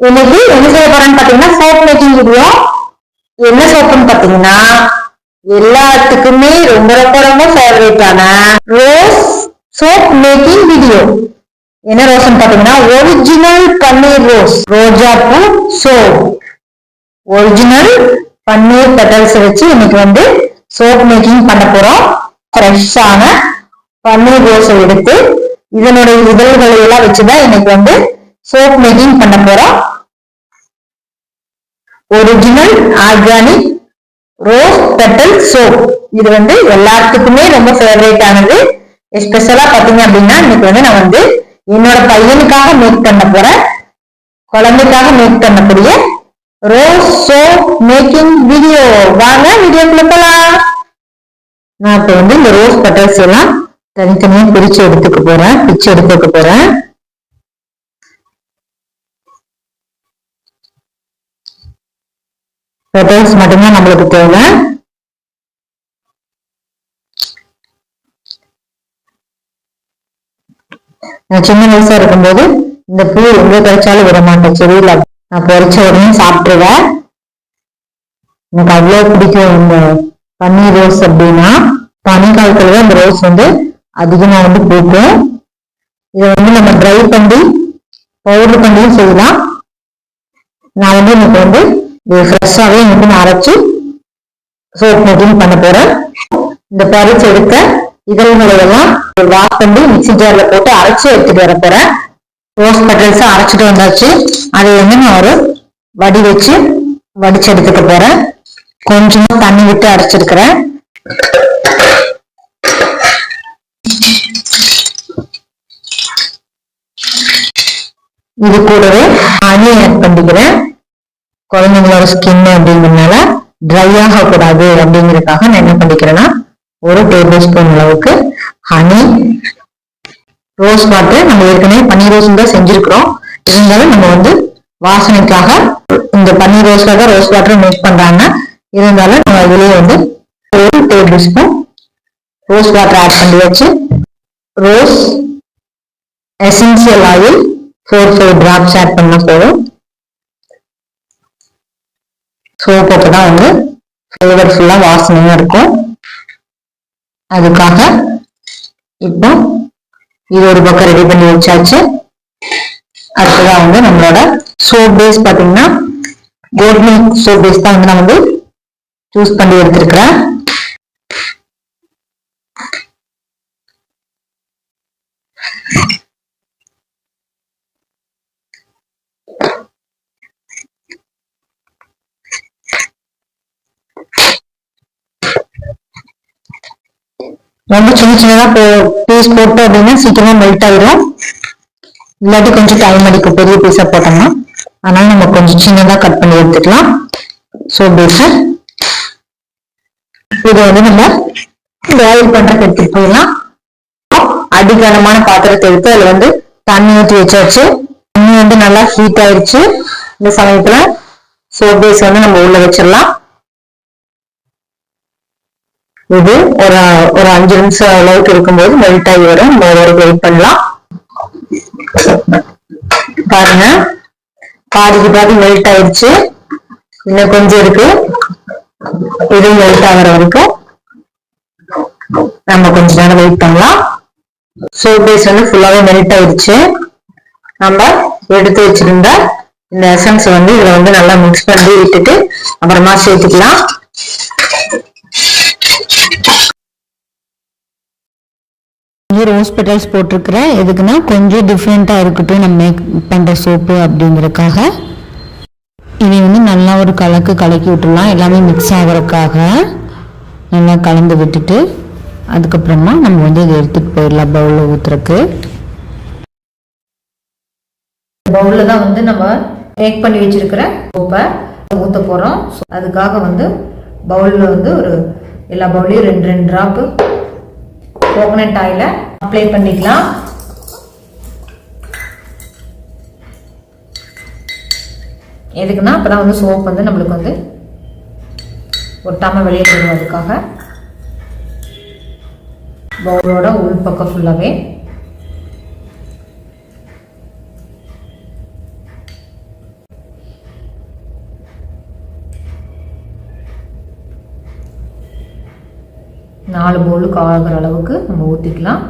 இன்னைக்கு என்ன செய்ய போறேன்னு பாத்தீங்கன்னா சோப் மேக்கிங் வீடியோ என்ன சோப்புன்னு பாத்தீங்கன்னா எல்லாத்துக்குமே ரொம்ப ரொம்ப ரொம்ப ஃபேவரேட்டான ரோஸ் சோப் மேக்கிங் வீடியோ என்ன ரோஸ்னு பாத்தீங்கன்னா ஒரிஜினல் பன்னீர் ரோஸ் ரோஜா பூ சோப் ஒரிஜினல் பன்னீர் பெட்டல்ஸ் வச்சு இன்னைக்கு வந்து சோப் மேக்கிங் பண்ண போறோம். ஃப்ரெஷ்ஷான பன்னீர் ரோஸை எடுத்து இதனுடைய இதழ்களை எல்லாம் வச்சுதான் இன்னைக்கு வந்து சோப் மேக்கிங் பண்ண போறோம். Original organic rose petal soap இது வந்து எல்லாத்துக்குமே ரொம்ப ஃபேவரேட் ஆனது. எஸ்பெஷலா பாத்தீங்க அப்படின்னா இன்னைக்கு வந்து நான் வந்து என்னோட பையனுக்காக மேக் பண்ண போறேன். குழந்தைக்காக மேக் பண்ணக்கூடிய ரோஸ் சோப் மேக்கிங் வீடியோ வாங்க வீடியோக்குள்ள போலாம். நான் இப்ப வந்து இந்த ரோஸ் பெட்டல்ஸ் எல்லாம் தனித்தனியா பிரிச்சு எடுத்துக்க போறேன். பிச்சு எடுத்துக்க போறேன். பெட்டல்ஸ் மட்டும்தான் நம்மளுக்கு தேவை. நான் சின்ன வயசா இருக்கும்போது இந்த பூ எங்க கிடைச்சாலும் விட மாட்டேன் செடியில நான் பறிச்ச உடனே சாப்பிட்டுருவேன். எனக்கு அவ்வளவு பிடிக்கும் இந்த பன்னீர் ரோஸ் அப்படின்னா. பனிக்காலத்துல தான் இந்த ரோஸ் வந்து அதிகமா வந்து பூக்கும். இதை வந்து நம்ம ட்ரை பண்ணி பவுடர் பண்ணியும் செய்யலாம். நான் வந்து எனக்கு வந்து இது ஃப்ரெஷ்ஷாகவே இன்னைக்கு நான் அரைச்சி சோப் மேக்கிங் பண்ண போறேன். இந்த பறிச்சு எடுத்த இதழ்களை எல்லாம் வாஷ் பண்ணி மிக்ஸி ஜார்ல போட்டு அரைச்சி எடுத்துட்டு வர போறேன். ரோஸ் பெட்டல்ஸ் அரைச்சிட்டு வந்தாச்சு. அதை வந்து நான் ஒரு வடி வச்சு வடிச்சு எடுத்துக்க போறேன். கொஞ்சமா தண்ணி விட்டு அரைச்சிருக்கிறேன். இது கூடவே அணியை ஆட் பண்ணிக்கிறேன். குழந்தைங்களோட ஸ்கின் அப்படிங்கிறதுனால ட்ரை ஆகக்கூடாது அப்படிங்கிறதுக்காக நான் என்ன பண்ணிக்கிறேன்னா ஒரு டேபிள் ஸ்பூன் அளவுக்கு ஹனி ரோஸ் வாட்டர் நம்ம ஏற்கனவே பன்னீர் ரோஸ் தான் செஞ்சிருக்கிறோம். இருந்தாலும் நம்ம வந்து வாசனைக்காக இந்த பன்னீர் ரோஸ்ல தான் ரோஸ் வாட்டர் மிக்ஸ் பண்றாங்க. இருந்தாலும் நம்ம இதுலயே வந்து ஒரு table spoon rose water add பண்ணி வச்சு rose essential oil four four drops add பண்ண போதும். சோப் தான் வந்து ஃப்ளேவர்ஃபுல்லா வாசனையும் இருக்கும். அதுக்காக இப்போ இது ஒரு பக்கம் ரெடி பண்ணி வச்சாச்சு. அடுத்ததான் வந்து நம்மளோட சோப் பேஸ் பார்த்தீங்கன்னா கோல்ட் மில்க் சோப் பேஸ் தான் வந்து நான் வந்து சூஸ் பண்ணி எடுத்திருக்கிறேன். ரொம்ப சின்ன சின்னதா பீஸ் போட்டோம் அப்படின்னா சீக்கிரமா மெல்ட் ஆயிடும் இல்லாட்டி கொஞ்சம் டைம் அடிக்கும் பெரிய பீஸா போட்டோம்னா. அதனால நம்ம கொஞ்சம் சின்னதா கட் பண்ணி எடுத்துக்கலாம். ஸோ பேஸ் இதை வந்து நம்ம பாயில் பண்றதுக்கு எடுத்துட்டு போயிடலாம். அடிக்கனமான பாத்திரத்தை எடுத்து அதுல வந்து தண்ணி ஊற்றி வச்சாச்சு. தண்ணி வந்து நல்லா ஹீட் ஆயிடுச்சு இந்த சமயத்துல சோப் பேஸ் வந்து நம்ம உள்ள வச்சிடலாம். இது ஒரு ஒரு அஞ்சு நிமிஷம் அளவுக்கு இருக்கும்போது மெல்ட் ஆகி வரும். நம்ம வரைக்கும் வெயிட் பண்ணலாம். பாருங்க. பாதிக்கு பாதி மெல்ட் ஆயிடுச்சு. இன்னும் கொஞ்சம் இருக்கு. இது மெல்ட் ஆகிற வரைக்கும் நம்ம கொஞ்ச நேரம் வெயிட் பண்ணலாம். சோப் பேஸ் வந்து ஃபுல்லாவே மெல்ட் ஆயிடுச்சு. நம்ம எடுத்து வச்சிருந்த இந்த எசன்ஸ் வந்து இதுல வந்து நல்லா மிக்ஸ் பண்ணி விட்டுட்டு அப்புறமா சேர்த்துக்கலாம். கொஞ்சம் ரோஸ் பெட்டல்ஸ் போட்டிருக்கிறேன் எதுக்குன்னா கொஞ்சம் டிஃப்ரெண்ட்டாக இருக்கட்டும் நம்ம மேக் பண்ணுற சோப்பு அப்படிங்கிறதுக்காக. இனி வந்து நல்லா ஒரு கலக்கு கலக்கி விட்டுடலாம். எல்லாமே மிக்ஸ் ஆகிறதுக்காக நல்லா கலந்து விட்டுட்டு அதுக்கப்புறமா நம்ம வந்து இதை எடுத்துகிட்டு போயிடலாம். பவுலில் ஊற்றுறக்கு பவுலில் தான் வந்து நம்ம மேக் பண்ணி வச்சிருக்கிற சோப்பை ஊற்ற போகிறோம் அதுக்காக வந்து பவுலில் வந்து ஒரு எல்லா பவுல்லையும் ரெண்டு ரெண்டு ட்ராப்பு கோகனட் ஆயிலை அப்ளை பண்ணிக்கலாம். எதுக்குன்னா அப்போ தான் வந்து சோப் வந்து நம்மளுக்கு வந்து ஒட்டாமல் வெளியே வருவதற்காக பவுலோட உள் பக்கம் ஃபுல்லாகவே நாலு பவுலுக்கு ஆகிற அளவுக்கு நம்ம ஊற்றிக்கலாம்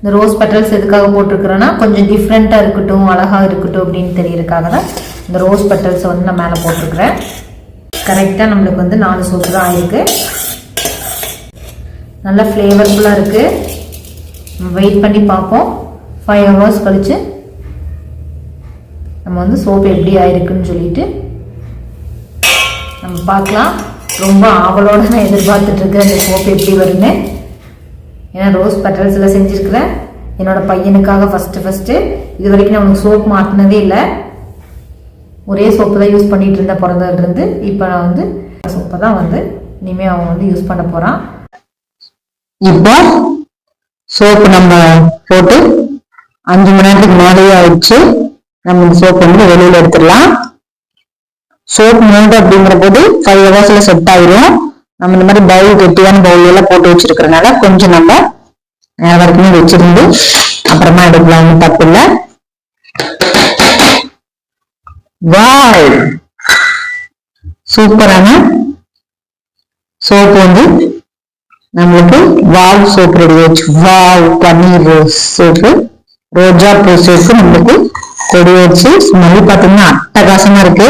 இந்த ரோஸ் பெட்டல்ஸ் எதுக்காக போட்டிருக்கிறோன்னா கொஞ்சம் டிஃப்ரெண்ட்டாக இருக்கட்டும் அழகாக இருக்கட்டும் அப்படின்னு தெரியறதுக்காக தான் இந்த ரோஸ் பெட்டல்ஸை வந்து நான் மேலே போட்டிருக்கிறேன். கரெக்டாக நம்மளுக்கு வந்து நாலு சோப்பு தான் ஆயிருக்கு. நல்லா ஃப்ளேவர்ஃபுல்லாக இருக்குது வெயிட் பண்ணி பார்ப்போம். ஃபைவ் ஹவர்ஸ் கழித்து நம்ம வந்து சோப்பு எப்படி ஆயிருக்குன்னு சொல்லிட்டு நம்ம பார்க்கலாம். ரொம்ப ஆவலோடு நான் எதிர்பார்த்துட்ருக்கேன் அந்த சோப்பு எப்படி வருன்னு ஏன்னா ரோஸ் பெட்டல்ஸில் செஞ்சுருக்கிறேன். என்னோட பையனுக்காக ஃபஸ்ட்டு ஃபஸ்ட்டு இது வரைக்கும் நான் உனக்கு சோப் மாட்டினதே இல்லை. ஒரே சோப்பு தான் யூஸ் பண்ணிட்டு இருந்தேன் பிறந்ததுலேருந்து இப்போ நான் வந்து சோப்பை தான் வந்து இனிமேல் அவன் வந்து யூஸ் பண்ண போகிறான் இப்போ சோப்பு நம்ம போட்டு அஞ்சு மணி நேரத்துக்கு மேலேயே ஆயிடுச்சு நம்ம இந்த சோப்பு வந்து வெளியில் எடுத்துடலாம். சோப் மூன்று அப்படிங்கிற போது ஃபைவ் ஹவர்ஸில் செட் ஆயிரும். நம்ம இந்த மாதிரி பவுல் கெட்டியான பவுல் எல்லாம் போட்டு வச்சிருக்கிறதுனால கொஞ்சம் நம்ம நேரம் வரைக்குமே வச்சிருந்து அப்புறமா எடுக்கலாம் ஒன்றும் தப்பு இல்லை. வாய் சூப்பரான சோப்பு வந்து நம்மளுக்கு வாவ் சோப் ரெடி ஆயிடுச்சு. வாவ் பன்னீர் ரோஸ் சோப்பு. ரோஜா பூ சோப்பு நம்மளுக்கு ரெடி வச்சு ஸ்மெல் பார்த்தீங்கன்னா அட்டகாசமா இருக்கு.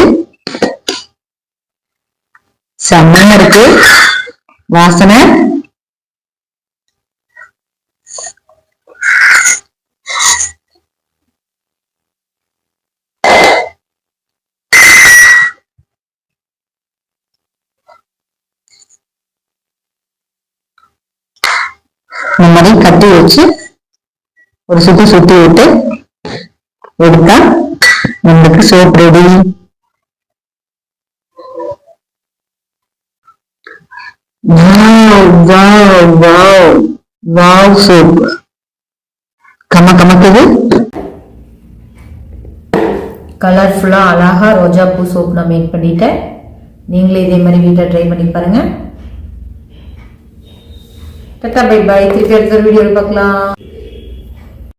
செம்மையா இருக்கு. வாசனை. இந்த மாதிரி கட்டி வச்சு ஒரு சுத்தி சுத்தி விட்டு எடுத்தா நம்மளுக்கு soap ready wow wow wow soap கம கமக்குது கலர்ஃபுல்லாக அழகாக ரோஜா பூ சோப் நான் மேக் பண்ணிட்டேன். நீங்களே இதே மாதிரி வீட்டில் ட்ரை பண்ணி பாருங்க. டட்டா பை பை திருப்பி அடுத்த வீடியோவில் பார்க்கலாம்.